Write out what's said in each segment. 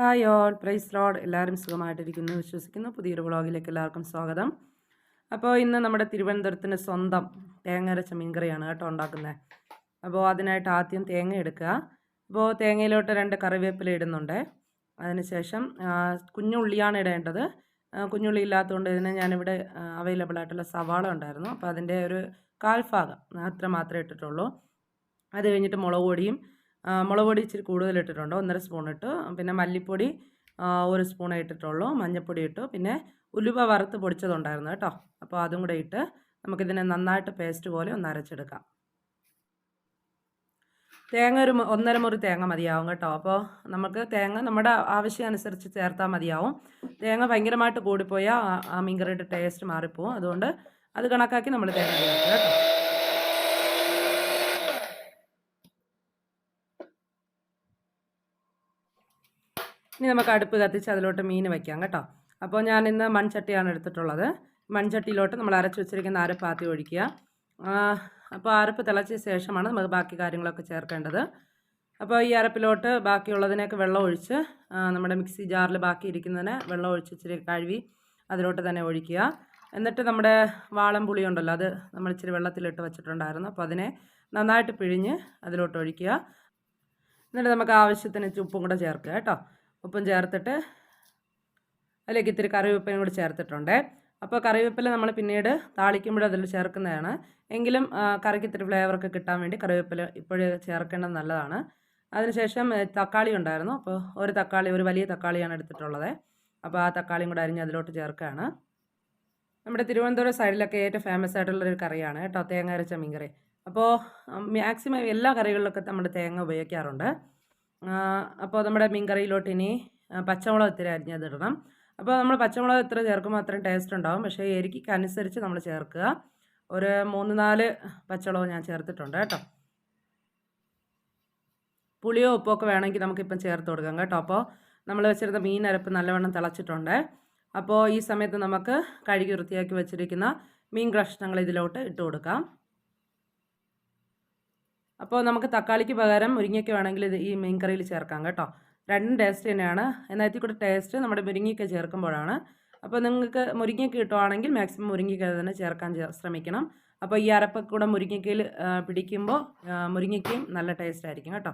Hi all price load എല്ലാവരും സുഖമായിട്ടിരിക്കുന്നു. വിശ്വസിക്കുന്നു. പുതിയൊരു വ്ളോഗിലേക്ക് എല്ലാവർക്കും സ്വാഗതം. അപ്പോൾ ഇന്ന് നമ്മുടെ തിരുവനന്തപുരത്തിന് സ്വന്തം തേങ്ങരച്ച മീൻകറിയാണ് കേട്ടോ ഉണ്ടാക്കുന്നത്. അപ്പോൾ അതിനായിട്ട് ആദ്യം തേങ്ങ എടുക്കുക. അപ്പോൾ തേങ്ങയിലോട്ട് രണ്ട് കറിവേപ്പില ഇടുന്നുണ്ട്. അതിനുശേഷം കുഞ്ഞുള്ളിയാണ് ഇടേണ്ടത്. കുഞ്ഞുള്ളി ഇല്ലാത്തതുകൊണ്ട് ഇതിന് ഞാനിവിടെ അവൈലബിൾ ആയിട്ടുള്ള സവാള ഉണ്ടായിരുന്നു. അപ്പോൾ അതിന്റെ ഒരു കാൽഭാഗം അത്ര മാത്രമേ ഇട്ടിട്ടുള്ളൂ. അത് കഴിഞ്ഞിട്ട് മുളക് പൊടിയും മുളക് പൊടി ഇച്ചിരി കൂടുതൽ ഇട്ടിട്ടുണ്ട്. ഒന്നര സ്പൂൺ ഇട്ടു. പിന്നെ മല്ലിപ്പൊടി ഒരു സ്പൂണേ ഇട്ടിട്ടുള്ളൂ. മഞ്ഞൾപ്പൊടി ഇട്ടു. പിന്നെ ഉലുവ വറുത്ത് പൊടിച്ചതുണ്ടായിരുന്നു കേട്ടോ. അപ്പോൾ അതും കൂടെ ഇട്ട് നമുക്കിതിനെ നന്നായിട്ട് പേസ്റ്റ് പോലെ ഒന്ന് അരച്ചെടുക്കാം. തേങ്ങ ഒരു ഒന്നര മുറി തേങ്ങ മതിയാവും കേട്ടോ. അപ്പോൾ നമുക്ക് തേങ്ങ നമ്മുടെ ആവശ്യം അനുസരിച്ച് ചേർത്താൽ മതിയാവും. തേങ്ങ ഭയങ്കരമായിട്ട് കൂടിപ്പോയാൽ ആ- മീൻകറിയുടെ ടേസ്റ്റ് മാറിപ്പോവും. അതുകൊണ്ട് അത് കണക്കാക്കി നമ്മൾ തേങ്ങ കേട്ടോ. ഇനി നമുക്ക് അടുപ്പ് കത്തിച്ച് അതിലോട്ട് മീൻ വയ്ക്കാം കേട്ടോ. അപ്പോൾ ഞാൻ ഇന്ന് മൺചട്ടിയാണ് എടുത്തിട്ടുള്ളത്. മൺചട്ടിയിലോട്ട് നമ്മൾ അരച്ച് വെച്ചിരിക്കുന്ന അരപ്പ് ആദ്യം ഒഴിക്കുക അപ്പോൾ അരപ്പ് തിളച്ച ശേഷമാണ് നമുക്ക് ബാക്കി കാര്യങ്ങളൊക്കെ ചേർക്കേണ്ടത്. അപ്പോൾ ഈ അരപ്പിലോട്ട് ബാക്കിയുള്ളതിനൊക്കെ വെള്ളം ഒഴിച്ച് നമ്മുടെ മിക്സി ജാറിൽ ബാക്കി ഇരിക്കുന്നതിന് വെള്ളം ഒഴിച്ച് ഇച്ചിരി കഴുകി അതിലോട്ട് തന്നെ ഒഴിക്കുക. എന്നിട്ട് നമ്മുടെ വാളം പുളി ഉണ്ടല്ലോ അത് നമ്മൾ ഇച്ചിരി വെള്ളത്തിലിട്ട് വെച്ചിട്ടുണ്ടായിരുന്നു. അപ്പോൾ അതിനെ നന്നായിട്ട് പിഴിഞ്ഞ് അതിലോട്ട് ഒഴിക്കുക. എന്നിട്ട് നമുക്ക് ആവശ്യത്തിന് ഉപ്പും കൂടെ ചേർക്കുക കേട്ടോ. ഉപ്പും ചേർത്തിട്ട് അതിലേക്ക് ഇത്തിരി കറിവേപ്പിലയും കൂടി ചേർത്തിട്ടുണ്ട്. അപ്പോൾ കറിവേപ്പില നമ്മൾ പിന്നീട് താളിക്കുമ്പോൾ അതിൽ ചേർക്കുന്നതാണ്. എങ്കിലും കറിക്ക് ഇത്തിരി ഫ്ലേവറൊക്കെ കിട്ടാൻ വേണ്ടി കറിവേപ്പില ഇപ്പോഴേ ചേർക്കേണ്ടത് നല്ലതാണ്. അതിനുശേഷം തക്കാളി ഉണ്ടായിരുന്നു. അപ്പോൾ ഒരു തക്കാളി ഒരു വലിയ തക്കാളിയാണ് എടുത്തിട്ടുള്ളത്. അപ്പോൾ ആ തക്കാളിയും കൂടെ അരിഞ്ഞ് അതിലോട്ട് ചേർക്കുകയാണ്. നമ്മുടെ തിരുവനന്തപുരം സൈഡിലൊക്കെ ഏറ്റവും ഫേമസ് ആയിട്ടുള്ളൊരു കറിയാണ് കേട്ടോ തേങ്ങ അരച്ച മീൻകറി. അപ്പോൾ മാക്സിമം എല്ലാ കറികളിലൊക്കെ നമ്മൾ തേങ്ങ ഉപയോഗിക്കാറുണ്ട്. അപ്പോൾ നമ്മുടെ മീൻകറിയിലോട്ട് ഇനി പച്ചമുളക് ഇത്തിരി അരിഞ്ഞത് ഇടണം അപ്പോൾ നമ്മൾ പച്ചമുളക് ഇത്ര ചേർക്കുമ്പോൾ അത്രയും ടേസ്റ്റ് ഉണ്ടാവും. പക്ഷേ എരിക്കനുസരിച്ച് നമ്മൾ ചേർക്കുക. ഒരു മൂന്ന് നാല് പച്ചമുളക് ഞാൻ ചേർത്തിട്ടുണ്ട് കേട്ടോ. പുളിയോ ഉപ്പോ ഒക്കെ വേണമെങ്കിൽ നമുക്കിപ്പം ചേർത്ത് കൊടുക്കാം കേട്ടോ. അപ്പോൾ നമ്മൾ വെച്ചിരുന്ന മീൻ അരപ്പ് നല്ലവണ്ണം തിളച്ചിട്ടുണ്ട്. അപ്പോൾ ഈ സമയത്ത് നമുക്ക് കഴുകി വൃത്തിയാക്കി വെച്ചിരിക്കുന്ന മീൻ കഷ്ണങ്ങൾ ഇതിലോട്ട് ഇട്ട് കൊടുക്കാം. അപ്പോൾ നമുക്ക് തക്കാളിക്ക് പകരം മുരിങ്ങയ്ക്ക് വേണമെങ്കിൽ ഇത് ഈ മീൻ കറിയിൽ ചേർക്കാം കേട്ടോ. രണ്ടും ടേസ്റ്റ് തന്നെയാണ്. എന്നാൽ കൂടെ ടേസ്റ്റ് നമ്മുടെ മുരിങ്ങയ്ക്ക ചേർക്കുമ്പോഴാണ്. അപ്പോൾ നിങ്ങൾക്ക് മുരിങ്ങയ്ക്ക് കിട്ടുവാണെങ്കിൽ മാക്സിമം മുരിങ്ങയ്ക്ക തന്നെ ചേർക്കാൻ ശ്രമിക്കണം. അപ്പോൾ ഈ അരപ്പൊക്കെ കൂടെ മുരിങ്ങയ്ക്കയിൽ പിടിക്കുമ്പോൾ മുരിങ്ങയ്ക്കയും നല്ല ടേസ്റ്റ് ആയിരിക്കും കേട്ടോ.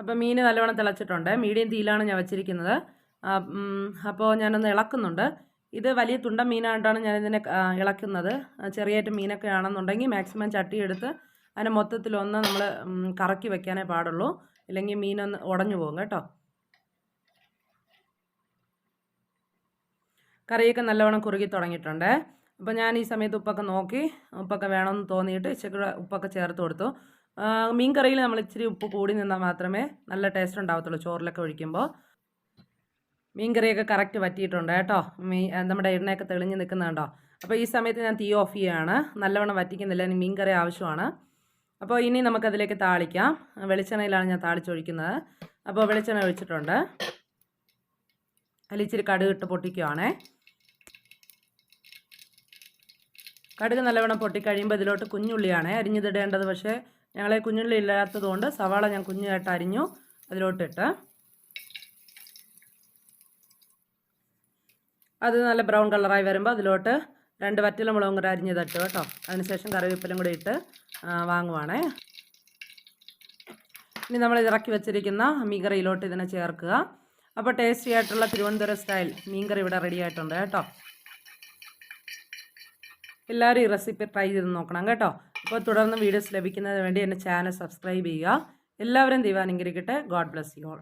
അപ്പോൾ മീൻ നല്ലവണ്ണം തിളച്ചിട്ടുണ്ട്. മീഡിയം തീയിലാണ് ഞാൻ വെച്ചിരിക്കുന്നത്. അപ്പോൾ ഞാനൊന്ന് ഇളക്കുന്നുണ്ട്. ഇത് വലിയ തുണ്ട മീനായിട്ടാണ് ഞാനിതിനെ ഇളക്കുന്നത്. ചെറിയായിട്ട് മീനൊക്കെ ആണെന്നുണ്ടെങ്കിൽ മാക്സിമം ചട്ടി എടുത്ത് അതിനെ മൊത്തത്തിലൊന്ന് നമ്മൾ കറക്കി വെക്കാനേ പാടുള്ളൂ. ഇല്ലെങ്കിൽ മീനൊന്ന് ഉടഞ്ഞു പോകും കേട്ടോ. കറിയൊക്കെ നല്ലവണ്ണം കുറുകി തുടങ്ങിയിട്ടുണ്ട്. അപ്പോൾ ഞാൻ ഈ സമയത്ത് ഉപ്പൊക്കെ നോക്കി ഉപ്പൊക്കെ വേണമെന്ന് തോന്നിയിട്ട് ഇച്ചിരി ഉപ്പൊക്കെ ചേർത്ത് കൊടുത്തു. മീൻ കറിയിൽ നമ്മൾ ഇച്ചിരി ഉപ്പ് കൂടി നിന്നാൽ മാത്രമേ നല്ല ടേസ്റ്റ് ഉണ്ടാവത്തുള്ളൂ ചോറിലൊക്കെ ഒഴിക്കുമ്പോൾ. മീൻ കറിയൊക്കെ കറക്റ്റ് വറ്റിയിട്ടുണ്ട് കേട്ടോ. മീ നമ്മുടെ എണ്ണയൊക്കെ തെളിഞ്ഞ് നിൽക്കുന്നുണ്ടോ? അപ്പോൾ ഈ സമയത്ത് ഞാൻ തീ ഓഫ് ചെയ്യുകയാണ് നല്ലവണ്ണം വറ്റിക്കുന്നില്ല ഇനി മീൻകറി ആവശ്യമാണ്. അപ്പോൾ ഇനി നമുക്കതിലേക്ക് താളിക്കാം. വെളിച്ചെണ്ണയിലാണ് ഞാൻ താളിച്ചൊഴിക്കുന്നത്. അപ്പോൾ വെളിച്ചെണ്ണ ഒഴിച്ചിട്ടുണ്ട്. അതിൽ ഇച്ചിരി കടുക് ഇട്ട് പൊട്ടിക്കുവാണേ. കടുക് നല്ലവണ്ണം പൊട്ടിക്കഴിയുമ്പോൾ ഇതിലോട്ട് കുഞ്ഞുള്ളിയാണ് അരിഞ്ഞിതിടേണ്ടത് പക്ഷേ ഞങ്ങളെ കുഞ്ഞുള്ളി ഇല്ലാത്തതുകൊണ്ട് സവാള ഞാൻ കുഞ്ഞായിട്ട് അരിഞ്ഞു അതിലോട്ടിട്ട് അത് നല്ല ബ്രൗൺ കളറായി വരുമ്പോൾ അതിലോട്ട് രണ്ട് വറ്റല മുളകും കൂടെ അരിഞ്ഞ് കേട്ടോ. അതിനുശേഷം കറിവേപ്പിലും കൂടി ഇട്ട് വാങ്ങുവാണേ. ഇനി നമ്മൾ ഇറക്കി വെച്ചിരിക്കുന്ന മീൻകറിയിലോട്ട് ഇതിനെ ചേർക്കുക. അപ്പോൾ ടേസ്റ്റി ആയിട്ടുള്ള തിരുവനന്തപുരം സ്റ്റൈൽ മീൻകറി ഇവിടെ റെഡി ആയിട്ടുണ്ട് കേട്ടോ. എല്ലാവരും ഈ റെസിപ്പി ട്രൈ ചെയ്ത് നോക്കണം കേട്ടോ. അപ്പോൾ തുടർന്ന് വീഡിയോസ് ലഭിക്കുന്നതിന് വേണ്ടി എന്റെ ചാനൽ സബ്സ്ക്രൈബ് ചെയ്യുക. എല്ലാവരും ദൈവാനുഗ്രഹിക്കട്ടെ. God bless you all